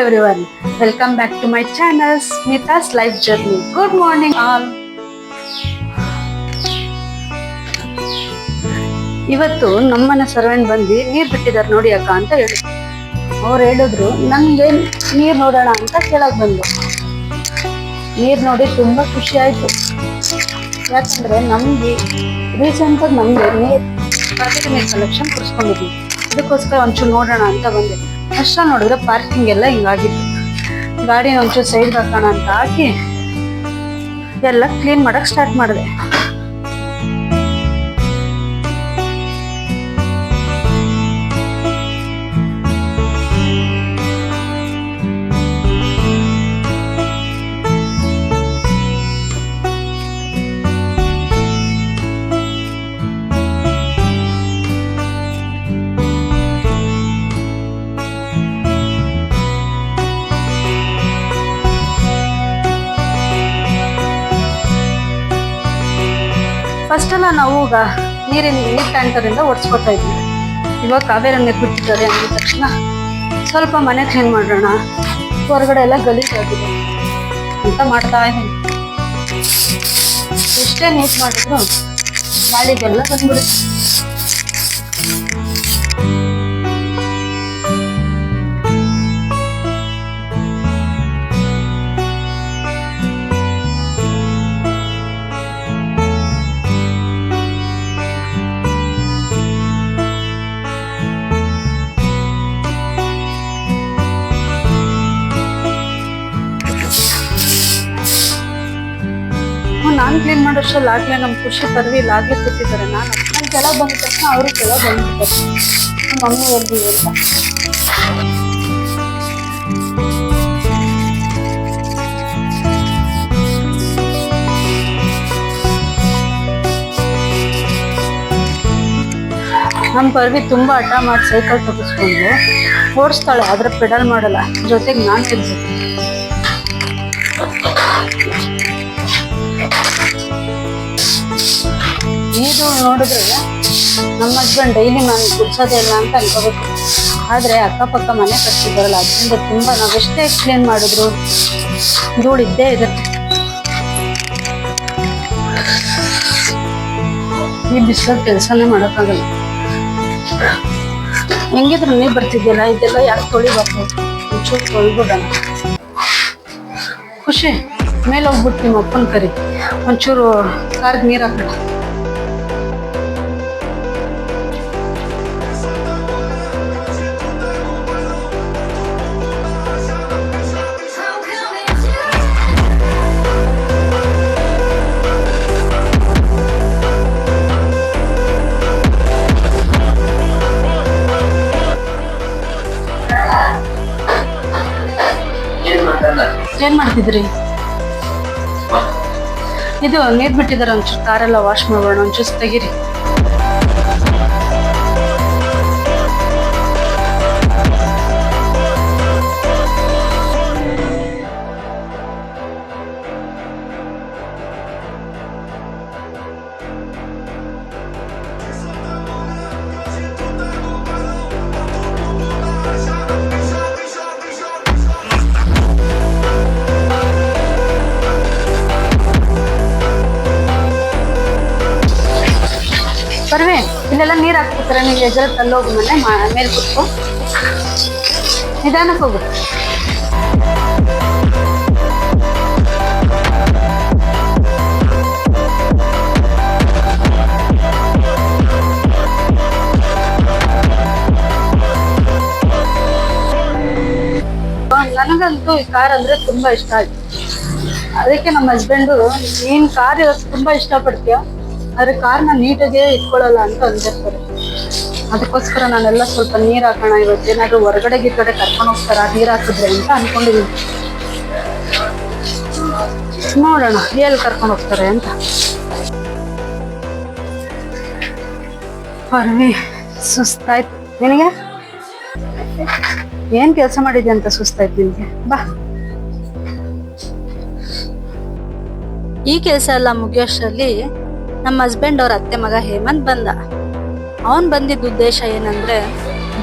everyone, welcome back to my channel Smitha's life journey good morning all ಇವತ್ತು ನಮ್ಮನೆ servant ಬಂದು ನೀರ್ ಬಿಟ್ಟಿದ್ದಾರೆ ನೋಡಿ ಅಕ್ಕ ಅಂತ ಹೇಳಿ. ಅವ್ರು ಹೇಳಿದ್ರು ನನಗೆ ನೀರ್ ನೋಡೋಣ ಅಂತ ಕೇಳಕ್ ಬಂದು. ನೀರ್ ನೋಡಿ ತುಂಬಾ ಖುಷಿ ಆಯ್ತು. ಯಾಕಂದ್ರೆ ನಮ್ಗೆ ರೀಸೆಂಟ್ ನಮ್ಗೆ ನೀರ್ ನೀರ್ ಕಲೆಕ್ಷನ್ ಕೊಡಿಸ್ಕೊಂಡಿದ್ವಿ. ಅದಕ್ಕೋಸ್ಕರ ಒಂಚೂರು ನೋಡೋಣ ಅಂತ ಬಂದೆ. ಅಷ್ಟ ನೋಡಿದ್ರೆ ಪಾರ್ಕಿಂಗ್ ಎಲ್ಲ ಹಿಂಗಾಗಿತ್ತು ಗಾಡಿ ಒಂಚೂರು ಸೈಡ್ ಹಾಕೋಣ ಅಂತ ಹಾಕಿ ಎಲ್ಲ ಕ್ಲೀನ್ ಮಾಡಕ್ ಸ್ಟಾರ್ಟ್ ಮಾಡಿದೆ. ಫಸ್ಟ್ ಎಲ್ಲ ನಾವು ಈಗ ನೀರಿನ ನೀರ್ ಟ್ಯಾಂಕರ್ ಇಂದ ಒಡ್ಸ್ಕೊತಾ ಇದ್ವಿ. ಇವಾಗ ಕಾವೇರಿ ನೀರು ಬಿಟ್ಟಿದ್ದಾರೆ ಅಂದ ತಕ್ಷಣ ಸ್ವಲ್ಪ ಮನೆ ಕ್ಲೀನ್ ಮಾಡೋಣ. ಹೊರಗಡೆ ಎಲ್ಲ ಗಲೀಜಾಗಿದೆ ಅಂತ ಮಾಡ್ತಾ ಇದ್ದೀನಿ. ಎಷ್ಟೇ ನೀಟ್ ಮಾಡಿದ್ರು ಗಾಳಿಗೆಲ್ಲ ಬಂದ್ಬಿಡುತ್ತೆ. ನಾನು ಕ್ಲೀನ್ ಮಾಡೋಷ್ಟ್ರಲ್ಲಿ ಆಗ್ಲೇ ನಮ್ಮ ಖುಷಿ ಪರ್ವಿ ಇಲ್ಲಿ ಆಗ್ಲೇ ಕೂತಿದ್ದಾರೆ ನಾನು ನಾನು ಕೆಳಗೆ ಬಂದ ತಕ್ಷಣ ಅವರು ಕೆಳಗೆ ಬಂದಿದ್ದಾರೆ ನಮ್ಮ ಮಮ್ಮಿ ಎಲ್ಲಿ ಅಂತ. ನಮ್ಮ ಪರ್ವಿ ತುಂಬಾ ಹಠ ಮಾಡಿ ಸೈಕಲ್ ತಗಿಸ್ಕೊಂಡು ಓಡಿಸ್ತಾಳೆ, ಆದ್ರೆ ಪೆಡಲ್ ಮಾಡಲ್ಲ. ಜೊತೆಗೆ ನಾನು ತಿರ್ಬೇಕು ಇದು ನೋಡಿದ್ರೆ ನಮ್ಮ ಹಸ್ಬೆಂಡ್ ಡೈಲಿ ನಾನು ಕುಡ್ಸೋದೇ ಇಲ್ಲ ಅಂತ ಅನ್ಕೋಬೇಕು. ಆದರೆ ಅಕ್ಕಪಕ್ಕ ಮನೆ ಕಟ್ತಿದ್ದಾರಲ್ಲ ಅದರಿಂದ ತುಂಬ ನಾವೆಷ್ಟೇ ಕ್ಲೀನ್ ಮಾಡಿದ್ರು ಧೂಳು ಇದ್ದೇ ಇರುತ್ತೆ ಈ ಬಿಸಿಲು ಕೆಲಸನೇ ಮಾಡೋಕ್ಕಾಗಲ್ಲ. ಹೆಂಗಿದ್ರು ನೀರು ಬರ್ತಿದ್ದೀಯಲ್ಲ ಇದೆಲ್ಲ ಯಾಕೆ ತೊಳಿಬಾರ್ದು ಒಂಚೂರು ತೊಳ್ಬಿಡೋಣ. ಖುಷಿ, ಮೇಲೆ ಹೋಗ್ಬಿಟ್ಟು ನಿಮ್ಮ ಅಪ್ಪನ ಕರಿ. ಒಂಚೂರು ಕಾರ್ಗೆ ನೀರು ಹಾಕೋಣ ಮಾಡ್ತಿದ್ರಿ? ಇದು ನೀರ್ ಬಿಟ್ಟಿದಾರೆ ಒಂಚೂರು ಕಾರೆಲ್ಲ ವಾಶ್ ಮಾಡೋಣ ಒಂಚೂರು ತೆಗೀರಿ. ಬರ್ವಿ ಇಲ್ಲೆಲ್ಲ ನೀರ್ ಹಾಕ್ಬಿಡ್ತಾರೆ. ನೀವು ಎಜಲ್ ತಲ್ಲೋಗಿ ಮೇಲೆ ಮೇಲ್ ಕೂತ್ಕೊ. ನಿಧಾನಕ್ಕೆ ಹೋಗು. ನನಗಂತೂ ಈ ಕಾರ್ ಅಂದ್ರೆ ತುಂಬಾ ಇಷ್ಟ ಆಯ್ತು. ಅದಕ್ಕೆ ನಮ್ಮ ಹಸ್ಬೆಂಡು ನೀನ್ ಕಾರ್ ಇರೋದು ತುಂಬಾ ಇಷ್ಟಪಡ್ತೀಯ? ಆದ್ರೆ ಕಾರ್ನ ನೀಟಾಗೆ ಇಟ್ಕೊಳ್ಳಲ್ಲ ಅಂತ ಅಂದಿರ್ತಾರೆ ಅದಕ್ಕೋಸ್ಕರ ನಾನೆಲ್ಲ ಸ್ವಲ್ಪ ನೀರ್ ಹಾಕೋಣ ಇವತ್ತೇನಾದ್ರೂ ಹೊರಗಡೆ ಗಿರ್ಗಡೆ ಕರ್ಕೊಂಡು ಹೋಗ್ತಾರ, ನೀರ್ ಹಾಕಿದ್ರೆ ಅಂತ ಅನ್ಕೊಂಡಿದೀನಿ. ನೋಡೋಣ, ಎಲ್ಲಿ ಕರ್ಕೊಂಡು ಹೋಗ್ತಾರೆ ಅಂತ. ಪರ್ವಿ, ಸುಸ್ತಾಯ್ತು. ನಿನಗೆ? ಏನ್ ಕೆಲಸ ಮಾಡಿದ್ಯಾ ಅಂತ ಸುಸ್ತಾಯ್ತು ನಿನಗೆ? ಬಾ. ಈ ಕೆಲಸ ಎಲ್ಲ ಮುಗಿಯೋಷ್ಟರಲ್ಲಿ ನಮ್ಮ ಹಸ್ಬೆಂಡ್ ಅವ್ರ ಅತ್ತೆ ಮಗ ಹೇಮಂತ್ ಬಂದ. ಅವನ್ ಬಂದಿದ್ದ ಉದ್ದೇಶ ಏನಂದ್ರೆ,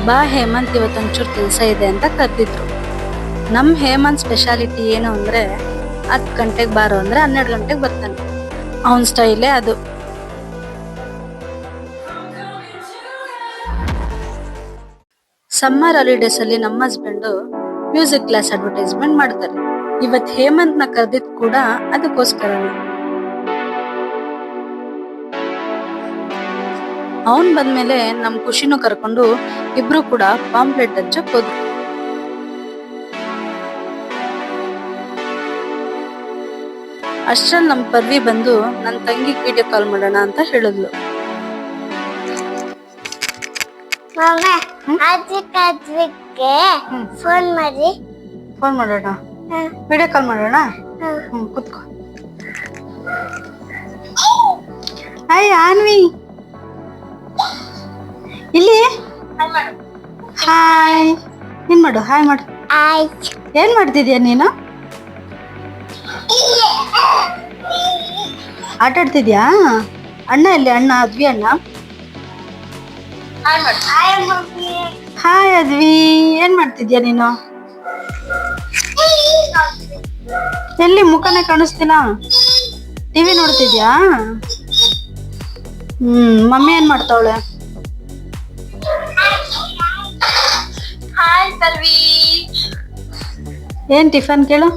ಬಾ ಹೇಮಂತ್ ಇವತ್ತೊಂಚೂರು ಕೆಲಸ ಇದೆ ಅಂತ ಕರೆದಿದ್ರು. ನಮ್ಮ ಹೇಮಂತ್ ಸ್ಪೆಷಾಲಿಟಿ ಏನು ಅಂದ್ರೆ, ಹತ್ತು ಗಂಟೆಗೆ ಬಾರೋ ಅಂದ್ರೆ ಹನ್ನೆರಡು ಗಂಟೆಗೆ ಬರ್ತಾನೆ. ಅವನ ಸ್ಟೈಲೇ ಅದು. ಸಮ್ಮರ್ ಹಾಲಿಡೇಸ್ ಅಲ್ಲಿ ನಮ್ಮ ಹಸ್ಬೆಂಡ್ ಮ್ಯೂಸಿಕ್ ಕ್ಲಾಸ್ ಅಡ್ವರ್ಟೈಸ್ಮೆಂಟ್ ಮಾಡ್ತಾರೆ. ಇವತ್ ಹೇಮಂತ್ನ ಕರೆದಿದ್ ಕೂಡ ಅದಕ್ಕೋಸ್ಕರನೇ. ಅವನ್ ಬಂದ್ಮೇಲೆ ನಮ್ ಖುಷಿನೂ ಕರ್ಕೊಂಡು ಇಬ್ರು ಕೂಡ ಪಾಂಪ್ಲೆಟ್ ಹಚ್ಚಕ್ ಹೋದ್ರು. ಅಷ್ಟ್ರಲ್ಲಿ ನಮ್ ಪರ್ವಿ ಬಂದು ನನ್ ತಂಗಿ ವಿಡಿಯೋ ಕಾಲ್ ಮಾಡೋಣ ಅಂತ ಹೇಳಿದ್ಲು. ಫೋನ್ ಮಾಡಿ. ಫೋನ್ ಮಾಡೋಣ. ವಿಡಿಯೋ ಕಾಲ್ ಮಾಡೋಣ. ಹ್ಮ್ ಕುತ್ಕೋ. ಹಾಯ್ ಆನ್ವಿ ಇಲ್ಲಿ? ಹಾಯ್ ಏನ್ ಮಾಡು ಹಾಯ್ ಮಾಡು. ಏನ್ ಮಾಡ್ತಿದ್ಯಾ ನೀನು? ಆಟ ಆಡ್ತಿದ್ಯಾ? ಅಣ್ಣ ಇಲ್ಲಿ ಅಣ್ಣ ಅದ್ವಿ ಅಣ್ಣ? ಹಾಯ್ ಅದ್ವಿ. ಏನ್ ಮಾಡ್ತಿದ್ಯಾ ನೀನು? ಎಲ್ಲಿ ಮುಖನೇ ಕಾಣಿಸ್ತೀನ ಟಿವಿ ನೋಡ್ತಿದ್ಯಾ? ಹ್ಮ್ ಮಮ್ಮಿ ಏನ್ ಮಾಡ್ತಾವಳೆ? ಏನ್ ಟಿಫನ್ ಕೇಳು?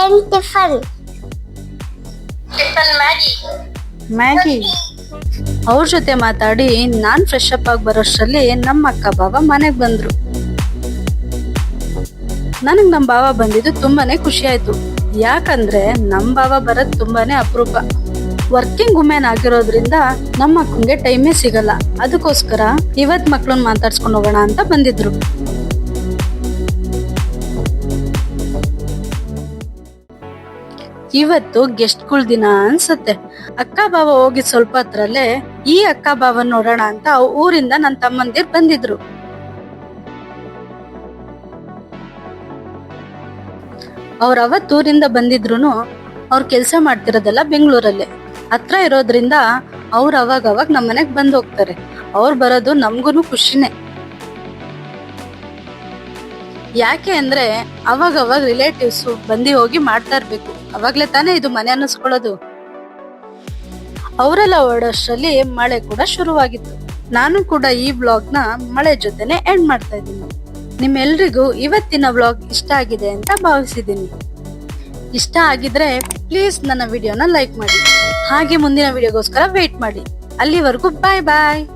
ಏನ್ ಟಿಫನ್? Tiffin Maggi. ಮ್ಯಾಗಿ? ಅವ್ರ ಜೊತೆ ಮಾತಾಡಿ ನಾನ್ ಫ್ರೆಶ್ ಅಪ್ ಆಗಿ ಬರೋಷ್ಟರಲ್ಲಿ ನಮ್ಮ ಅಕ್ಕ ಬಾವ ಮನೆಗ್ ಬಂದ್ರು. ನನಗ್ ನಮ್ ಬಾವ ಬಂದಿದ್ದು ತುಂಬಾನೇ ಖುಷಿ ಆಯ್ತು. ಯಾಕಂದ್ರೆ ನಮ್ ಬಾವ ಬರೋದ್ ತುಂಬಾನೇ ಅಪರೂಪ. ವರ್ಕಿಂಗ್ ವುಮೆನ್ ಆಗಿರೋದ್ರಿಂದ ನಮ್ಮ ಅಕ್ಕಂಗೆ ಟೈಮೇ ಸಿಗಲ್ಲ. ಅದಕ್ಕೋಸ್ಕರ ಇವತ್ ಮಕ್ಳನ್ನ ಮಾತಾಡ್ಸ್ಕೊಂಡು ಹೋಗೋಣ ಅಂತ ಬಂದಿದ್ರು. ಇವತ್ತು ಗೆಸ್ಟ್ಗಳ ದಿನ ಅನ್ಸುತ್ತೆ. ಅಕ್ಕ ಬಾವ ಹೋಗಿದ್ ಸ್ವಲ್ಪ ಹತ್ರಲ್ಲೇ ಈ ಅಕ್ಕ ಬಾವ ನೋಡೋಣ ಅಂತ ಊರಿಂದ ನನ್ ತಮ್ಮಂದಿರ್ ಬಂದಿದ್ರು. ಅವ್ರ ಅವತ್ ಊರಿಂದ ಬಂದಿದ್ರು ಅವ್ರ ಕೆಲ್ಸ ಮಾಡ್ತಿರೋದೆಲ್ಲ ಬೆಂಗಳೂರಲ್ಲೇ. ಹತ್ರ ಇರೋದ್ರಿಂದ ಅವ್ರ ಅವಾಗ ಅವಾಗ ನಮ್ಮ ಮನೆಗ್ ಬಂದ್ ಹೋಗ್ತಾರೆ. ಅವ್ರು ಬರೋದು ನಮ್ಗೂನು ಖುಷಿನೇ. ಯಾಕೆ ಅಂದ್ರೆ ಅವಾಗ ಅವಾಗ ರಿಲೇಟಿವ್ಸ್ ಬಂದಿ ಹೋಗಿ ಮಾಡ್ತಾ ಇರ್ಬೇಕು. ಅವಾಗ್ಲೇ ತಾನೇ ಇದು ಮನೆ ಅನ್ನಿಸ್ಕೊಳ್ಳೋದು. ಅವರೆಲ್ಲ ಓಡೋಷ್ಟರಲ್ಲಿ ಮಳೆ ಕೂಡ ಶುರುವಾಗಿತ್ತು. ನಾನು ಕೂಡ ಈ ಬ್ಲಾಗ್ನ ಮಳೆ ಜೊತೆನೆ ಎಂಡ್ ಮಾಡ್ತಾ ಇದ್ದೀನಿ. ನಿಮ್ಮೆಲ್ರಿಗೂ ಇವತ್ತಿನ ವ್ಲಾಗ್ ಇಷ್ಟ ಆಗಿದೆ ಅಂತ ಭಾವಿಸಿದ್ದೀನಿ. ಇಷ್ಟ ಆಗಿದ್ರೆ ಪ್ಲೀಸ್ ನನ್ನ ವಿಡಿಯೋನ ಲೈಕ್ ಮಾಡಿ. ಹಾಗೆ ಮುಂದಿನ ವಿಡಿಯೋಗೋಸ್ಕರ ವೇಟ್ ಮಾಡಿ. ಅಲ್ಲಿವರೆಗೂ ಬಾಯ್ ಬಾಯ್